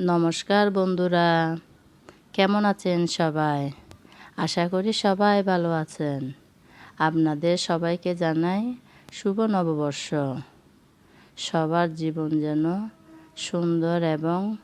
নমস্কার বন্ধুরা। কেমন আছেন সবাই? আশা করি সবাই ভালো আছেন। আপনাদের সবাইকে জানাই শুভ নববর্ষ। সবার জীবন যেন সুন্দর এবং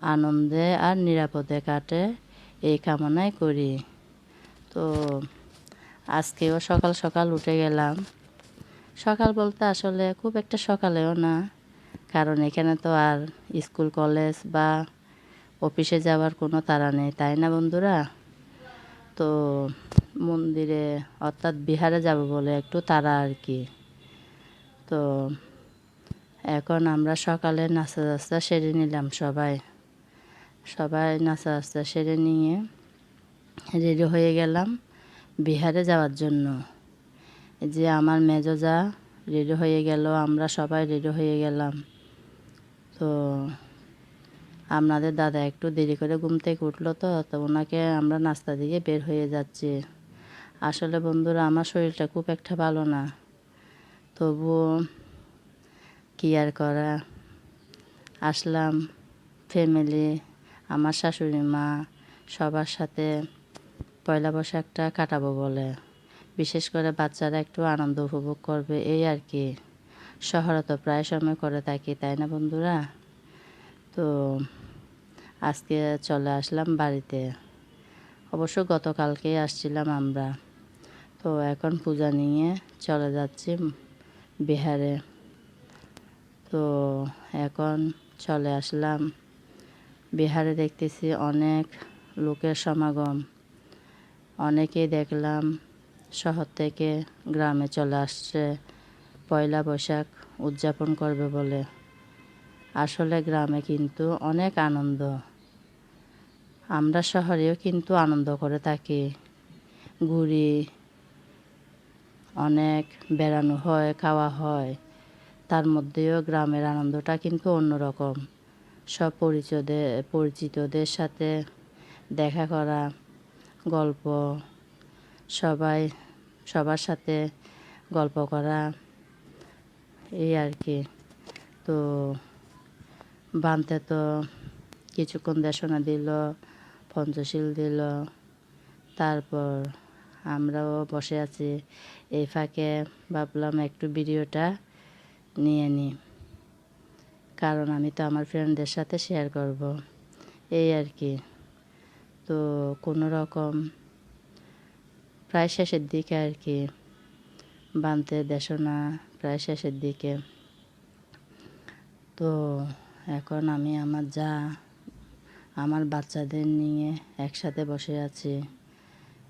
আনন্দে আর নিরাপদে কাটে এই কামনাই করি। তো আজকেও সকাল সকাল উঠে গেলাম। সকাল বলতে আসলে খুব একটা সকালেও না। কারণ এখানে তো আর স্কুল, কলেজ বা অফিসে যাওয়ার কোনো তাড়া নেই, তাই না বন্ধুরা? তো মন্দিরে অর্থাৎ বিহারে যাব বলে একটু তারা আর কি। তো এখন আমরা সকালে নাস্তা টাস্তা সেরে নিলাম সবাই। সবাই নাস্তা টাস্তা সেরে নিয়ে রেডি হয়ে গেলাম বিহারে যাওয়ার জন্য। যে আমার মেজজা রেডি হয়ে গেল, আমরা সবাই রেডি হয়ে গেলাম। তো আপনাদের দাদা একটু দেরি করে ঘুম থেকে উঠল তো তো ওনাকে আমরা নাস্তা দিয়ে বের হয়ে যাচ্ছি। আসলে বন্ধুরা, আমার শরীরটা খুব একটা ভালো না। তবুও কি আর করা? আসলাম ফ্যামিলি আমার শাশুড়ি মা, সবার সাথে পয়লা বৈশাখটা কাটাবো বলে। বিশেষ করে বাচ্চারা একটু আনন্দ উপভোগ করবে, এই আর কি। শহরে তো প্রায় সময় করে থাকি, তাই না বন্ধুরা? তো আজকে চলে আসলাম বাড়িতে। অবশ্য গতকালকেই আসছিলাম আমরা। তো এখন পূজা নিয়ে চলে যাচ্ছি বিহারে। তো এখন চলে আসলাম বিহারে দেখতেছি অনেক লোকের সমাগম। অনেকেই দেখলাম শহর থেকে গ্রামে চলে আসছে। পয়লা বৈশাখ উদযাপন করবে বলে। আসলে গ্রামে কিন্তু অনেক আনন্দ। আমরা শহরেও কিন্তু আনন্দ করে থাকি। ঘুরি অনেক বেড়ানো হয়, খাওয়া হয়। তার মধ্যেও গ্রামের আনন্দটা কিন্তু অন্যরকম। সব পরিচয়দের পরিচিতদের সাথে দেখা করা, গল্প, সবাই, সবার সাথে গল্প করা এই আর কি। তো বানতে তো কিছুক্ষণ দেশনা দিল, পঞ্চশীল দিল। তারপর আমরাও বসে আছি। এই ফাঁকে ভাবলাম একটু ভিডিওটা নিয়ে নিই কারণ আমি তো আমার ফ্রেন্ডদের সাথে শেয়ার করব। এই আর কি। তো কোনো রকম প্রায় শেষের দিকে আর কি বানতে দেশনা প্রায় শেষের দিকে। তো এখন আমি আমার যা, আমার বাচ্চাদের নিয়ে একসাথে বসে আছি।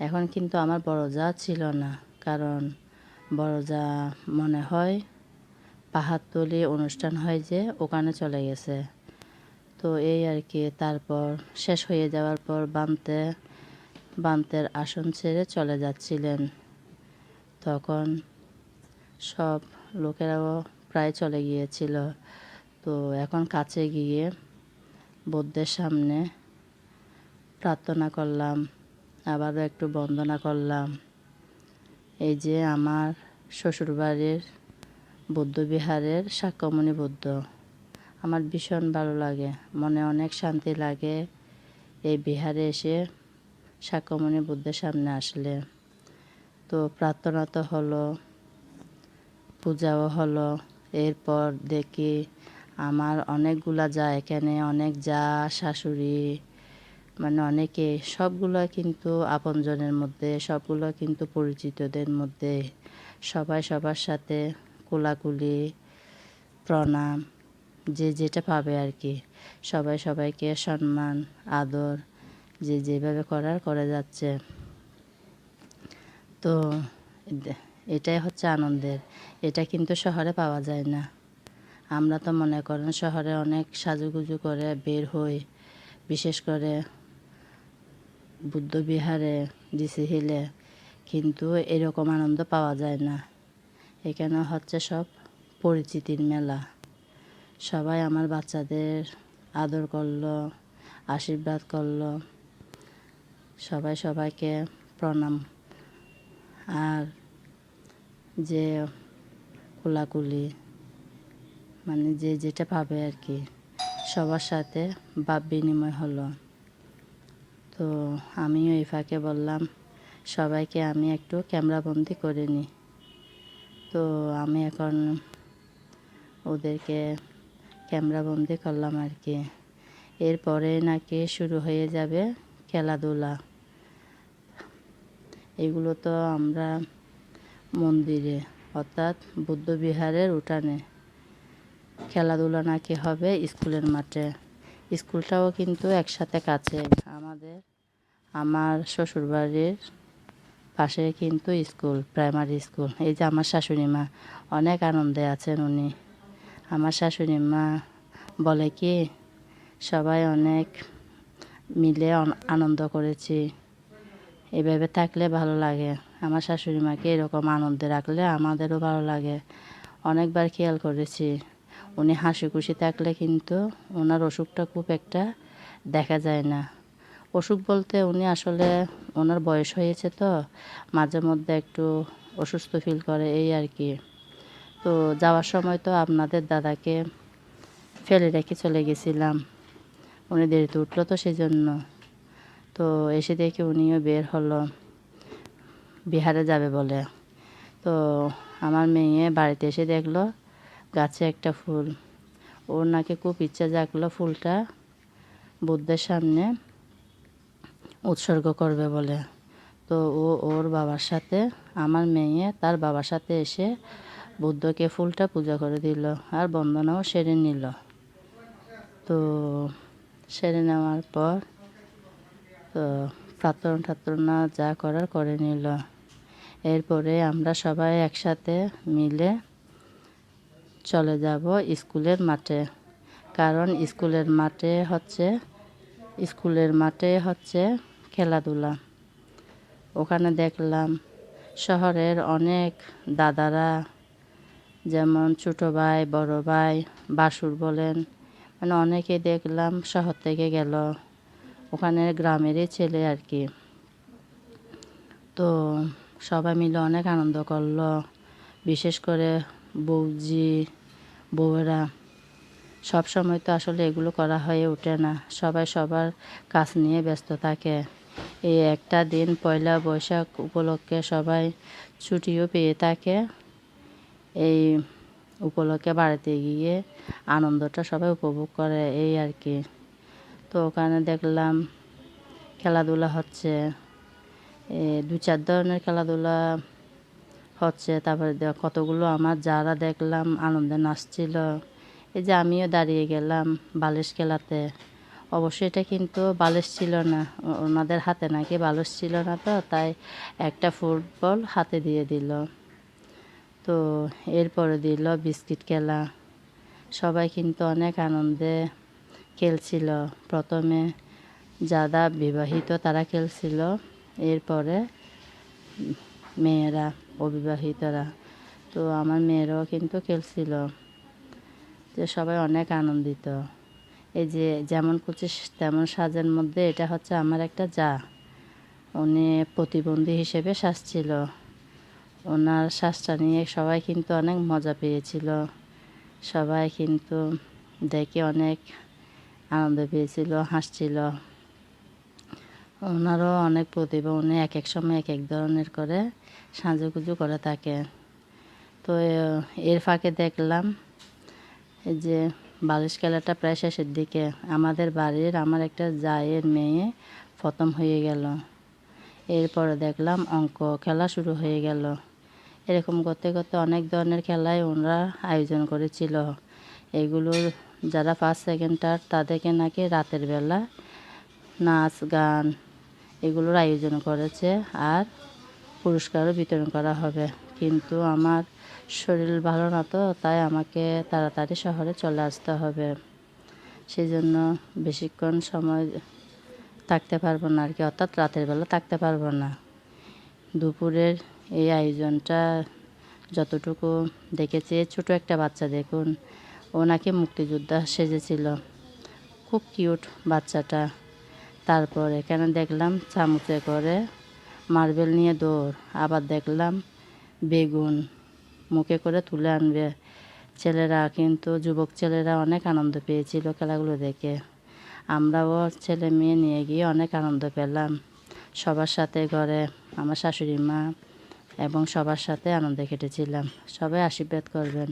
এখন কিন্তু আমার বড় যা ছিল না, কারণ বড় যা মনে হয় পাহাড়তলি অনুষ্ঠান হয় যে ওখানে চলে গেছে। তো এই আর কি, তারপর শেষ হয়ে যাওয়ার পর বানতে, বান্তের আসন ছেড়ে চলে যাচ্ছিলেন। তখন সব লোকেরাও প্রায় চলে গিয়েছিল। তো এখন কাছে গিয়ে বুদ্ধের সামনে প্রার্থনা করলাম, আবারও একটু বন্দনা করলাম। এই যে আমার শ্বশুরবাড়ির বৌদ্ধবিহারের সাক্ষ্যমণি বুদ্ধ, আমার ভীষণ ভালো লাগে। মনে অনেক শান্তি লাগে এই বিহারে এসে সাক্ষ্যমণি বুদ্ধের সামনে আসলে। তো প্রার্থনা তো হলো পূজাও হলো। এরপর দেখি আমার অনেকগুলা যা, এখানে অনেক যা, শাশুড়ি মানে অনেকে, সবগুলো কিন্তু আপনজনের মধ্যে, সবগুলো কিন্তু পরিচিতদের মধ্যে সবাই সবার সাথে কোলাকুলি, প্রণাম, যে যেটা পাবে আর কি সবাই সবাইকে সম্মান, আদর, যে যেভাবে করার, করে যাচ্ছে। তো এটাই হচ্ছে আনন্দের। এটা কিন্তু শহরে পাওয়া যায় না। আমরা তো মনে করেন শহরে অনেক সাজুগুজু করে বের হই। বিশেষ করে বুদ্ধবিহারে, ডিসি হিলে কিন্তু এরকম আনন্দ পাওয়া যায় না। এখানে হচ্ছে সব পরিচিতির মেলা। সবাই আমার বাচ্চাদের আদর করল, আশীর্বাদ করল। সবাই সবাইকে প্রণাম। আর যে কোলাকুলি মানে যে যেটা পাবে আর কি, সবার সাথে ভাব বিনিময় হলো। তো আমিও এই ফাঁকে বললাম, সবাইকে আমি একটু ক্যামেরাবন্দি করে নিই তো আমি এখন ওদেরকে ক্যামেরাবন্দি করলাম আর কি। এরপরে নাকি শুরু হয়ে যাবে খেলাধুলা। এগুলো তো আমরা মন্দিরে, অর্থাৎ বুদ্ধবিহারের উঠানে। খেলাধুলা নাকি হবে স্কুলের মাঠে। স্কুলটাও কিন্তু একসাথে কাছে। আমাদের, আমার শ্বশুরবাড়ির পাশে কিন্তু স্কুল, প্রাইমারি স্কুল। এই যে আমার শাশুড়ি মা, অনেক আনন্দে আছেন উনি। আমার শাশুড়ি মা বলে কি, সবাই অনেক মিলে আনন্দ করেছি। এভাবে থাকলে ভালো লাগে। আমার শাশুড়ি মাকে এরকম আনন্দে রাখলে আমাদেরও ভালো লাগে। অনেকবার খেয়াল করেছি, উনি হাসি খুশি থাকলে কিন্তু ওনার অসুখটা খুব একটা দেখা যায় না। অসুখ বলতে উনি আসলে ওনার বয়স হয়েছে তো, মাঝে মধ্যে একটু অসুস্থ ফিল করে এই আর কি। তো যাওয়ার সময় তো আপনাদের দাদাকে ফেলে রেখে চলে গেছিলাম। উনি দেরিতে উঠল তো সেই জন্য তো এসে দেখে উনিও বের হলো। বিহারে যাবে বলে। তো আমার মেয়ে বাড়িতে এসে দেখল, গাছে একটা ফুল। ওর নাকি খুব ইচ্ছা জাগলো ফুলটা বুদ্ধের সামনে উৎসর্গ করবে বলে। তো ও ওর বাবার সাথে, আমার মেয়ে তার বাবার সাথে এসে বুদ্ধকে ফুলটা পূজা করে দিল আর বন্দনাও সেরে নিল। তো সেরে নেওয়ার পর তো প্রার্থনা টার্থনা যা করার করে নিল। এরপরে আমরা সবাই একসাথে মিলে চলে যাব স্কুলের মাঠে। কারণ স্কুলের মাঠে হচ্ছে, স্কুলের মাঠে হচ্ছে খেলাধুলা। ওখানে দেখলাম শহরের অনেক দাদারা, যেমন ছোটো ভাই, বড় ভাই, বাসুর বলেন মানে অনেকে দেখলাম শহর থেকে গেল। ওখানে গ্রামেরই ছেলে আর কি। তো সবাই মিলে অনেক আনন্দ করল। বিশেষ করে বৌজি, বউয়েরা। সব সময় তো আসলে এগুলো করা হয়ে ওঠে না। সবাই সবার কাজ নিয়ে ব্যস্ত থাকে। এই একটা দিন পয়লা বৈশাখ উপলক্ষে সবাই ছুটিও পেয়ে থাকে। এই উপলক্ষে বাড়িতে গিয়ে আনন্দটা সবাই উপভোগ করে, এই আর কি। তো ওখানে দেখলাম খেলাধুলা হচ্ছে। দু চার ধরনের খেলাধুলা হচ্ছে, তারপরে কতগুলো আমার যারা দেখলাম আনন্দে নাচছিল, এই যে আমিও দাঁড়িয়ে গেলাম বালিশ খেলাতে। অবশ্যই এটা কিন্তু বালিশ ছিল না ওনাদের হাতে নাকি বালিশ ছিল না তো, তাই একটা ফুটবল হাতে দিয়ে দিল। তো এরপরে দিল বিস্কিট খেলা। সবাই কিন্তু অনেক আনন্দে খেলছিল। প্রথমে যারা বিবাহিত তারা খেলছিল। এরপরে মেয়েরা, অবিবাহিতরা। তো আমার মেয়েরাও কিন্তু খেলছিল। যে সবাই অনেক আনন্দিত। এই যে যেমন খুঁজছে তেমন সাজের মধ্যে এটা হচ্ছে আমার একটা যা। উনি প্রতিবন্ধী হিসেবে সাজছিল। ওনার শ্বাসটা নিয়ে সবাই কিন্তু অনেক মজা পেয়েছিল। সবাই কিন্তু দেখে অনেক আনন্দ পেয়েছিল, হাসছিল। ওনারও অনেক প্রতিভা, উনি এক এক সময় এক এক ধরনের করে সাজুগুজু করে থাকে। তো এর ফাঁকে দেখলাম যে বালিশ খেলাটা প্রায় শেষের দিকে। আমাদের বাড়ির আমার একটা জায়ের মেয়ে প্রথম হয়ে গেল। এরপরে দেখলাম অঙ্ক খেলা শুরু হয়ে গেল। এরকম করতে করতে অনেক ধরনের খেলাই ওনারা আয়োজন করেছিল। এগুলো যারা ফার্স্ট সেকেন্ড সেকেন্ডার তাদেরকে নাকি রাতের বেলা নাচ, গান এগুলোর আয়োজন করেছে আর পুরস্কারও বিতরণ করা হবে। কিন্তু আমার শরীর ভালো না তো, তাই আমাকে তাড়াতাড়ি শহরে চলে আসতে হবে। সেই জন্য বেশিক্ষণ সময় থাকতে পারব না আর কি অর্থাৎ রাতের বেলা থাকতে পারব না। দুপুরের এই আয়োজনটা যতটুকু দেখেছি ছোট একটা বাচ্চা দেখুন, ও নাকি মুক্তিযোদ্ধা সেজেছিল। খুব কিউট বাচ্চাটা। তারপর এখানে দেখলাম চামচে করে মার্বেল নিয়ে দৌড়। আবার দেখলাম বেগুন মুখে করে তুলে আনবে। ছেলেরা কিন্তু, যুবক ছেলেরা অনেক আনন্দ পেয়েছিল খেলাগুলো দেখে। আমরাও ছেলে মেয়ে নিয়ে গিয়ে অনেক আনন্দ পেলাম। সবার সাথে ঘরে আমার শাশুড়ি মা এবং সবার সাথে আনন্দে কেটেছিলাম। সবাই আশীর্বাদ করবেন।